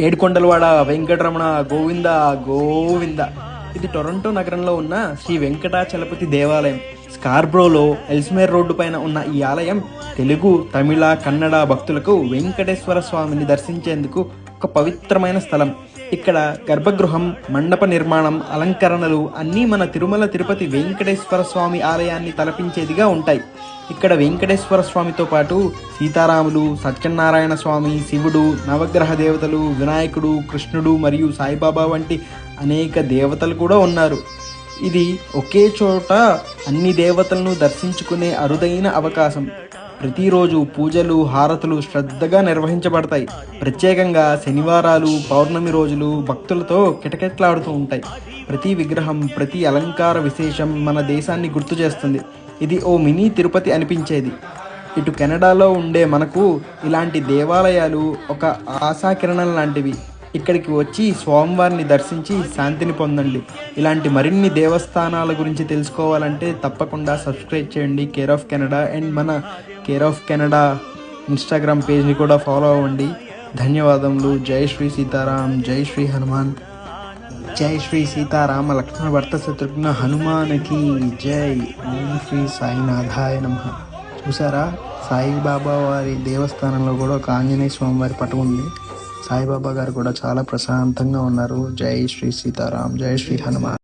ఏడుకొండలవాడ వెంకటరమణ గోవింద గోవింద. ఇది టొరంటో నగరంలో ఉన్న శ్రీ వెంకటాచలపతి దేవాలయం. స్కార్బ్రోలో ఎల్స్మేర్ రోడ్డు పైన ఉన్న ఈ ఆలయం తెలుగు తమిళ కన్నడ భక్తులకు వెంకటేశ్వర స్వామిని దర్శించేందుకు ఒక పవిత్రమైన స్థలం. ఇక్కడ గర్భగృహం మండప నిర్మాణం అలంకరణలు అన్నీ మన తిరుమల తిరుపతి వెంకటేశ్వర స్వామి ఆలయాన్ని తలపించేదిగా ఉంటాయి. ఇక్కడ వెంకటేశ్వర స్వామితో పాటు సీతారాములు సత్యనారాయణ స్వామి శివుడు నవగ్రహ దేవతలు వినాయకుడు కృష్ణుడు మరియు సాయిబాబా వంటి అనేక దేవతలు కూడా ఉన్నారు. ఇది ఒకే చోట అన్ని దేవతలను దర్శించుకునే అరుదైన అవకాశం. ప్రతిరోజు పూజలు హారతులు శ్రద్ధగా నిర్వహించబడతాయి. ప్రత్యేకంగా శనివారాలు పౌర్ణమి రోజులు భక్తులతో కిటకెట్లాడుతూ ఉంటాయి. ప్రతి విగ్రహం ప్రతి అలంకార విశేషం మన దేశాన్ని గుర్తు చేస్తుంది. ఇది ఓ మినీ తిరుపతి అనిపించేది. ఇటు కెనడాలో ఉండే మనకు ఇలాంటి దేవాలయాలు ఒక ఆశాకిరణం లాంటివి. ఇక్కడికి వచ్చి స్వామివారిని దర్శించి శాంతిని పొందండి. ఇలాంటి మరిన్ని దేవస్థానాల గురించి తెలుసుకోవాలంటే తప్పకుండా సబ్స్క్రైబ్ చేయండి. కేర్ ఆఫ్ కెనడా అండ్ మన కేర్ ఆఫ్ కెనడా ఇన్స్టాగ్రామ్ పేజ్ని కూడా ఫాలో అవ్వండి. ధన్యవాదములు. జై శ్రీ సీతారాం. జై శ్రీ హనుమాన్. జై శ్రీ సీతారామ లక్ష్మణ భర్త శత్రుఘ్న హనుమానికి జై. ఓం శ్రీ సాయినాథాయ నమ. చూసారా? సాయిబాబా వారి దేవస్థానంలో కూడా ఒక ఆంజనేయ స్వామి వారి పటం ఉంది. సాయిబాబా గారు కూడా చాలా ప్రశాంతంగా ఉన్నారు. జై శ్రీ సీతారాం జై శ్రీ హనుమాన్.